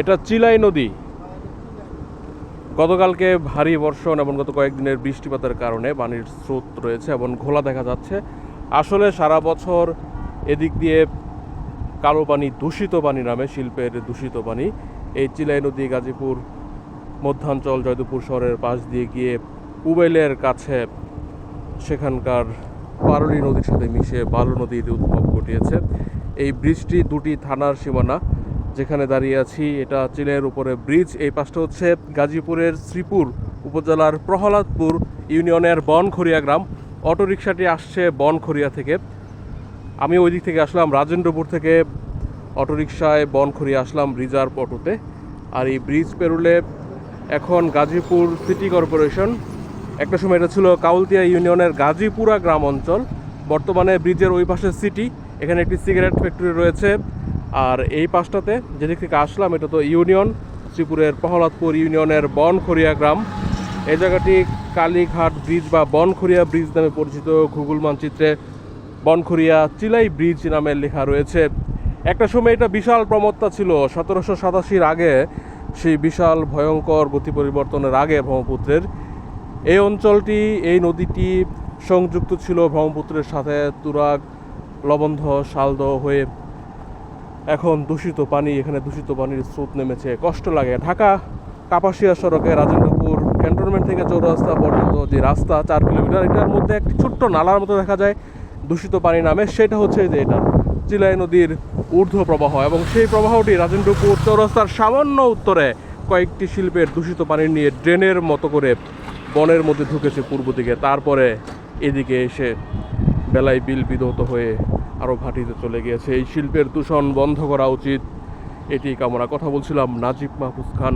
এটা চিলাই নদী। গতকালকে ভারী বর্ষণ এবং গত কয়েকদিনের বৃষ্টিপাতের কারণে পানির স্রোত রয়েছে এবং ঘোলা দেখা যাচ্ছে। আসলে সারা বছর এদিক দিয়ে কালো পানি, দূষিত পানি নামে শিল্পের দূষিত পানি। এই চিলাই নদী গাজীপুর, মধ্যাঞ্চল, জয়দেবপুর শহরের পাশ দিয়ে গিয়ে উবেলের কাছে সেখানকার পারলি নদীর সাথে মিশে বালু নদীর উদ্ভব ঘটিয়েছে। এই বৃষ্টি দুটি থানার সীমানা। যেখানে দাঁড়িয়ে আছি, এটা চিলের উপরে ব্রিজ। এই পাশটা হচ্ছে গাজীপুরের শ্রীপুর উপজেলার প্রহ্লাদপুর ইউনিয়নের বনখড়িয়া গ্রাম। অটোরিকশাটি আসছে বনখড়িয়া থেকে। আমি ওই দিক থেকে আসলাম রাজেন্দ্রপুর থেকে। অটোরিকশায় বনখড়িয়া আসলাম রিজার্ভ অটোতে। আর এই ব্রিজ পেরুলে এখন গাজীপুর সিটি কর্পোরেশন। একটা সময় এটা ছিল কাউলতিয়া ইউনিয়নের গাজীপুরা গ্রাম অঞ্চল। বর্তমানে ব্রিজের ওই পাশে সিটি। এখানে একটি সিগারেট ফ্যাক্টরি রয়েছে। আর এই পাশটাতে যেদিক থেকে আসলাম, এটা তো ইউনিয়ন, শ্রীপুরের প্রহলাদপুর ইউনিয়নের বনখড়িয়া গ্রাম। এই জায়গাটি কালীঘাট ব্রিজ বা বনখড়িয়া ব্রিজ নামে পরিচিত গুগল মানচিত্রে বনখড়িয়া চিলাই ব্রিজ নামে লেখা রয়েছে। একটা সময় এটা বিশাল প্রমত্তা ছিল। সতেরোশো সাতাশির আগে সেই বিশাল ভয়ঙ্কর গতি পরিবর্তনের আগে ব্রহ্মপুত্রের এই অঞ্চলটি, এই নদীটি সংযুক্ত ছিল ব্রহ্মপুত্রের সাথে তুরাগ, লবন্ধ, শালদহ হয়ে এখন দূষিত পানি, এখানে দূষিত পানির স্রোত নেমেছে। কষ্ট লাগে। ঢাকা কাপাসিয়া সড়কে রাজেন্দ্রপুর ক্যান্টনমেন্ট থেকে চৌরাস্তা পর্যন্ত যে রাস্তা, চার কিলোমিটার, এটার মধ্যে একটি ছোট্ট নালার মতো দেখা যায়। দূষিত পানি নামে, সেটা হচ্ছে যে এটা, চিলাই নদীর ঊর্ধ্ব প্রবাহ এবং সেই প্রবাহটি রাজেন্দ্রপুর চৌরাস্তার সামান্য উত্তরে কয়েকটি শিল্পের দূষিত পানি নিয়ে ড্রেনের মতো করে বনের মধ্যে ঢুকেছে পূর্ব দিকে। তারপরে এদিকে এসে বেলায় বিল বিধৌত হয়ে আরও ভাটিতে চলে গিয়েছে। এই শিল্পের দূষণ বন্ধ করা উচিত। এটি কামনা। কথা বলছিলাম নাজিব মাহফুজ খান।